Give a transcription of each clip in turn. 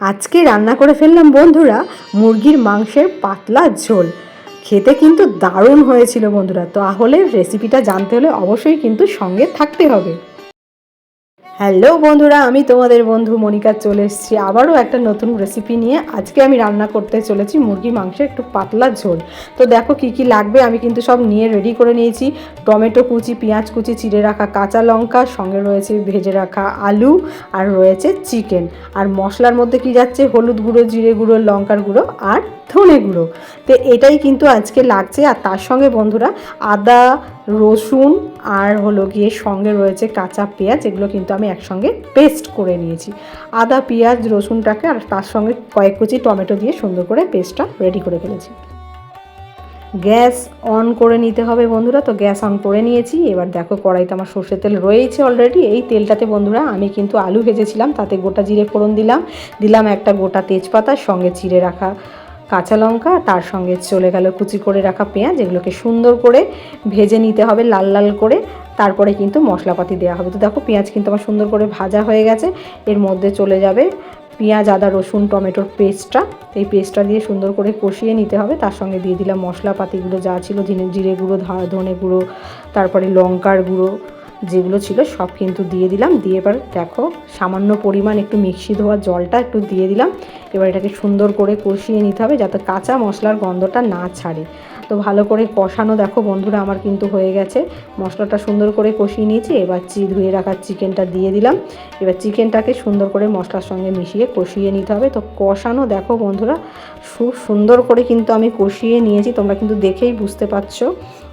আজকে রান্না করে ফেললাম, বন্ধুরা, মুরগির মাংসের পাতলা ঝোল। খেতে কিন্তু দারুণ হয়েছিল, বন্ধুরা। তাহলে রেসিপিটা জানতে হলে অবশ্যই কিন্তু সঙ্গে থাকতে হবে। হ্যালো বন্ধুরা, আমি তোমাদের বন্ধু মনিকা চলে এসেছি। আবারও একটা নতুন রেসিপি নিয়ে। আজকে আমি রান্না করতে চলেছি মুরগি মাংসের একটু পাতলা ঝোল। তো দেখো কি কি লাগবে, আমি কিন্তু সব নিয়ে রেডি করে নিয়েছি। টমেটো কুচি, পেঁয়াজ কুচি, চিড়ে রাখা কাঁচা লঙ্কা, সঙ্গে রয়েছে ভেজে রাখা আলু, আর রয়েছে চিকেন আর মশলার মধ্যে কি যাচ্ছে? হলুদ গুঁড়ো, জিরে গুঁড়ো, লঙ্কার গুঁড়ো, আর ধনে গুঁড়ো তো এটাই কিন্তু আজকে লাগছে। আর তার সঙ্গে বন্ধুরা, আদা, রসুন আর হলো গিয়ে সঙ্গে রয়েছে কাঁচা পেঁয়াজ। এগুলো কিন্তু আমি একসঙ্গে পেস্ট করে নিয়েছি। আদা, পেঁয়াজ, রসুনটাকে আর তার সঙ্গে কয়েক কুচি টমেটো দিয়ে সুন্দর করে পেস্টটা রেডি করে ফেলেছি। গ্যাস অন করে নিতে হবে বন্ধুরা। তো গ্যাস অন করে নিয়েছি। এবার দেখো কড়াইতে আমার সর্ষের তেল রয়েছে অলরেডি এই তেলটাতে বন্ধুরা, আমি কিন্তু আলু ভেজেছিলাম। তাতে গোটা জিরে ফোড়ন দিলাম। দিলাম একটা গোটা তেজপাতা, সঙ্গে চিড়ে রাখা কাঁচা লঙ্কা, তার সঙ্গে চলে গেল কুচি করে রাখা পেঁয়াজ, এগুলোকে সুন্দর করে ভেজে নিতে হবে লাল লাল করে। তারপরে কিন্তু মশলাপাতি দেওয়া হবে। তো দেখো, পেঁয়াজ কিন্তু আমার সুন্দর করে ভাজা হয়ে গেছে। এর মধ্যে চলে যাবে পেঁয়াজ, আদা, রসুন, টমেটোর পেস্টটা। এই পেস্টটা দিয়ে সুন্দর করে কষিয়ে নিতে হবে। তার সঙ্গে দিয়ে দিলাম মশলাপাতিগুলো, যা ছিল জিরে গুঁড়ো ধনে গুঁড়ো, তারপরে লঙ্কার গুঁড়ো। যেগুলো ছিল সব কিন্তু দিয়ে দিলাম। দিয়ে এবার দেখো, সামান্য পরিমাণ একটু মিক্সি ধোয়া জলটা একটু দিয়ে দিলাম। এবার এটাকে সুন্দর করে কষিয়ে নিতে হবে যাতে কাঁচা মশলার গন্ধটা না ছাড়ে। তো ভালো করে কষানো দেখো বন্ধুরা, আমার কিন্তু হয়ে গেছে। মশলাটা সুন্দর করে কষিয়ে নিয়েছি, এবার চি ধুয়ে রাখা চিকেনটা দিয়ে দিলাম। এবার চিকেনটাকে সুন্দর করে মশলার সঙ্গে মিশিয়ে কষিয়ে নিতে হবে। তো কষানো দেখো বন্ধুরা খুব সুন্দর করে কিন্তু আমি কষিয়ে নিয়েছি, তোমরা কিন্তু দেখেই বুঝতে পারছ।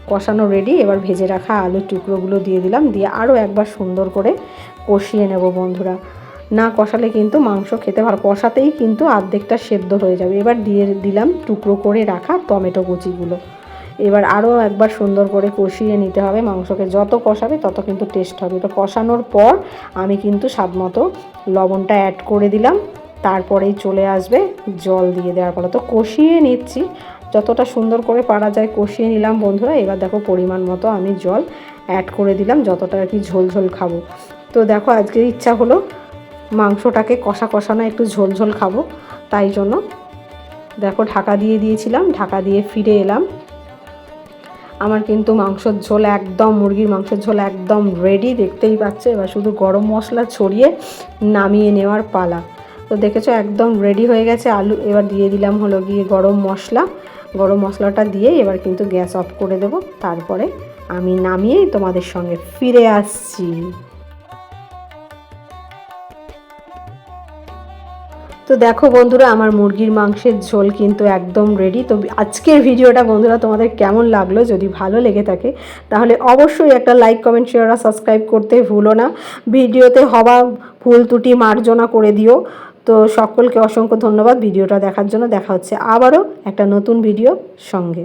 কষানো রেডি এবার ভেজে রাখা আলুর টুকরোগুলো দিয়ে দিলাম, দিয়ে আরও একবার সুন্দর করে কষিয়ে নেব বন্ধুরা। না কষালে কিন্তু মাংস খেতে ভালো, কষাতেই কিন্তু অর্ধেকটা সেদ্ধ হয়ে যাবে। এবার দিয়ে দিলাম টুকরো করে রাখা টমেটো কুচিগুলো। এবার আরও একবার সুন্দর করে কষিয়ে নিতে হবে মাংসকে, যত কষাবে তত কিন্তু টেস্ট হবে। এটা কষানোর পর আমি কিন্তু স্বাদ মতো লবণটা অ্যাড করে দিলাম, তারপরেই চলে আসবে জল দিয়ে দেওয়ার পরে তো কষিয়ে নিচ্ছি যতটা সুন্দর করে পারা যায় কষিয়ে নিলাম বন্ধুরা, এবার দেখো পরিমাণ মতো আমি জল অ্যাড করে দিলাম, যতটা আর কি ঝোল ঝোল খাব। তো দেখো আজকে ইচ্ছা হলো মাংসটাকে কষা কষানো একটু ঝোল ঝোল খাব, তাই জন্য দেখো ঢাকা দিয়ে দিয়েছিলাম, ঢাকা দিয়ে ফিরে এলাম। আমার কিন্তু মাংসর ঝোল একদম, মুরগির মাংসের ঝোল একদম রেডি দেখতেই পাচ্ছে? এবার শুধু গরম মশলা ছড়িয়ে নামিয়ে নেওয়ার পালা। তো দেখেছ একদম রেডি হয়ে গেছে, আলু এবার দিয়ে দিলাম হলো গিয়ে গরম মশলা। গরম মশলাটা দিয়ে এবার কিন্তু গ্যাস অফ করে দেব। তারপরে আমি নামিয়েই তোমাদের সঙ্গে ফিরে আসছি। তো দেখো বন্ধুরা, আমার মুরগির মাংসের ঝোল কিন্তু একদম রেডি তো আজকের ভিডিওটা বন্ধুরা তোমাদের কেমন লাগল যদি ভালো লেগে থাকে, তাহলে অবশ্যই একটা লাইক কমেন্ট শেয়ার আর সাবস্ক্রাইব করতে ভুলো না। ভিডিওতে হওয়া ভুল ত্রুটি মার্জনা করে দিও। তো সকলকে অসংখ্য ধন্যবাদ ভিডিওটা দেখার জন্য। দেখা হচ্ছে আবারও একটা নতুন ভিডিও সঙ্গে।